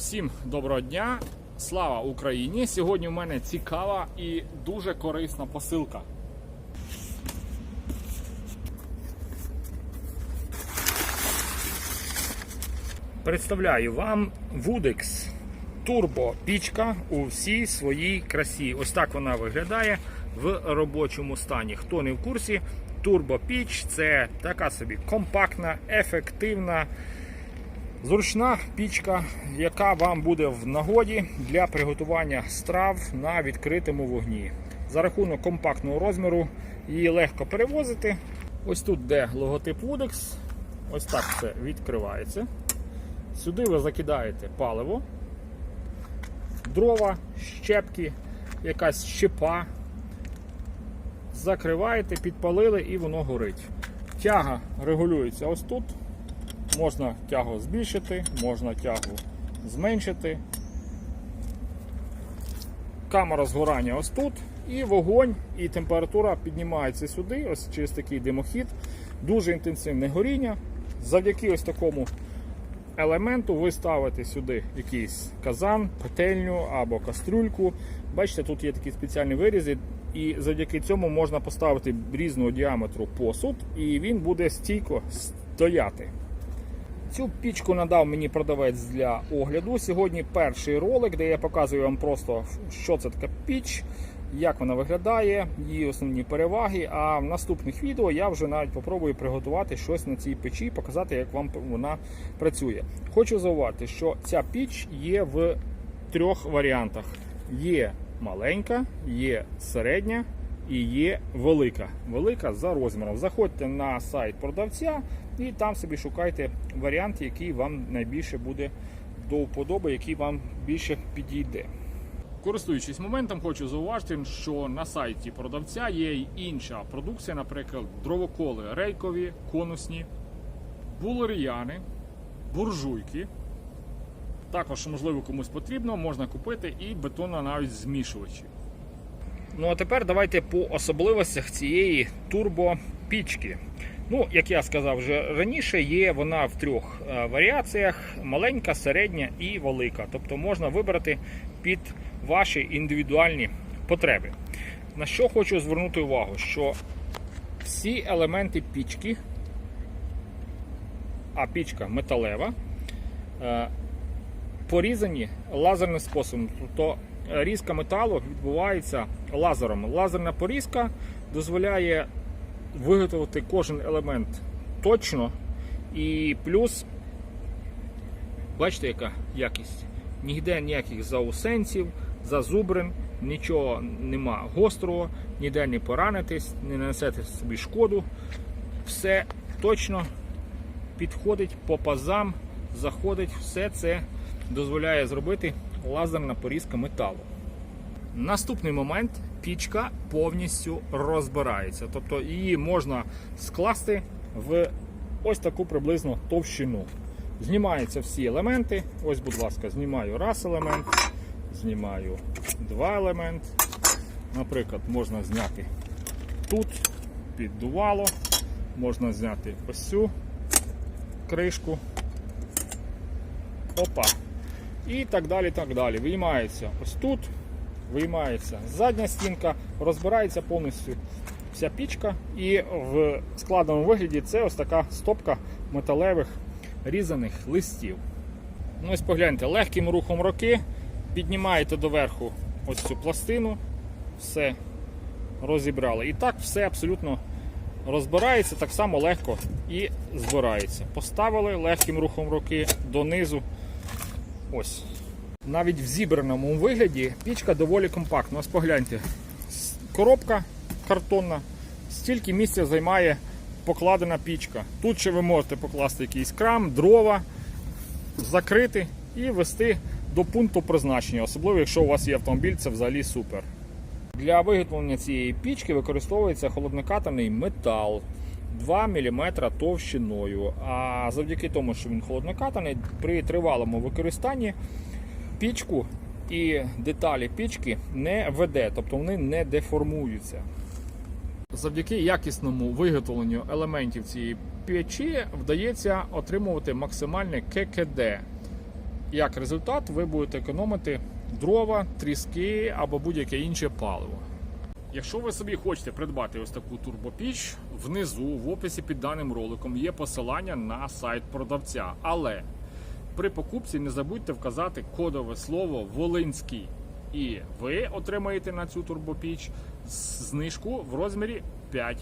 Всім доброго дня! Слава Україні! Сьогодні у мене цікава і дуже корисна посилка. Представляю вам Woodex Turbo пічка у всій своїй красі. Ось так вона виглядає в робочому стані. Хто не в курсі, турбопіч це така собі компактна, ефективна. Зручна пічка, яка вам буде в нагоді для приготування страв на відкритому вогні. За рахунок компактного розміру її легко перевозити. Ось тут, де логотип Woodex, ось так це відкривається. Сюди ви закидаєте паливо, дрова, щепки, якась щепа. Закриваєте, підпалили і воно горить. Тяга регулюється ось тут. Можна тягу збільшити, можна тягу зменшити. Камера згорання ось тут. І вогонь, і температура піднімається сюди, ось через такий димохід. Дуже інтенсивне горіння. Завдяки ось такому елементу ви ставите сюди якийсь казан, петельню або кастрюльку. Бачите, тут є такі спеціальні вирізи, і завдяки цьому можна поставити різного діаметру посуд, і він буде стійко стояти. Цю пічку надав мені продавець для огляду. Сьогодні перший ролик, де я показую вам просто, що це така піч, як вона виглядає, її основні переваги. А в наступних відео я вже навіть попробую приготувати щось на цій печі, показати, як вам вона працює. Хочу зауважити, що ця піч є в трьох варіантах: є маленька, є середня і є велика. Велика за розміром. Заходьте на сайт продавця і там собі шукайте варіант, який вам найбільше буде до вподоби, який вам більше підійде. Користуючись моментом, хочу зауважити, що на сайті продавця є й інша продукція, наприклад, дровоколи рейкові, конусні, булеріяни, буржуйки. Також, можливо, комусь потрібно, можна купити і бетонно навіть змішувачі. Ну а тепер давайте по особливостях цієї турбопічки. Ну, як я сказав вже раніше, є вона в трьох е, варіаціях: маленька, середня і велика. Тобто можна вибрати під ваші індивідуальні потреби. На що хочу звернути увагу, що всі елементи пічки, а пічка металева, е, порізані лазерним способом. Тобто різка металу відбувається лазером. Лазерна порізка дозволяє виготовити кожен елемент точно. І плюс, бачите, яка якість? Ніде ніяких заусенців, зазубрин, нічого нема гострого, ніде не поранитесь, не нанесете собі шкоду. Все точно підходить по пазам, заходить, все це дозволяє зробити лазерна порізка металу. Наступний момент пічка повністю розбирається. Тобто її можна скласти в ось таку приблизно товщину. Знімаються всі елементи. Ось, будь ласка, знімаю раз елемент, знімаю два елементи. Наприклад, можна зняти тут, піддувало, можна зняти ось цю кришку. Опа. І так далі. так далі. Виймається ось тут, виймається задня стінка, розбирається повністю вся пічка. І в складеному вигляді це ось така стопка металевих різаних листів. Ну ось погляньте, легким рухом руки піднімаєте доверху ось цю пластину, все розібрали. І так все абсолютно розбирається, так само легко і збирається. Поставили легким рухом руки донизу. Ось. Навіть в зібраному вигляді пічка доволі компактна. Ось погляньте, коробка картонна, стільки місця займає покладена пічка. Тут ще ви можете покласти якийсь крам, дрова, закрити і вести до пункту призначення, особливо якщо у вас є автомобіль, це взагалі супер. Для виготовлення цієї пічки використовується холоднокатаний метал 2 мм товщиною. А завдяки тому, що він холоднокатаний, при тривалому використанні пічку і деталі пічки не веде, тобто вони не деформуються. Завдяки якісному виготовленню елементів цієї печі вдається отримувати максимальне ККД. Як результат, ви будете економити дрова, тріски або будь-яке інше паливо. Якщо ви собі хочете придбати ось таку турбопіч, внизу в описі під даним роликом є посилання на сайт продавця. Але при покупці не забудьте вказати кодове слово Волинський. І ви отримаєте на цю турбопіч знижку в розмірі 5%.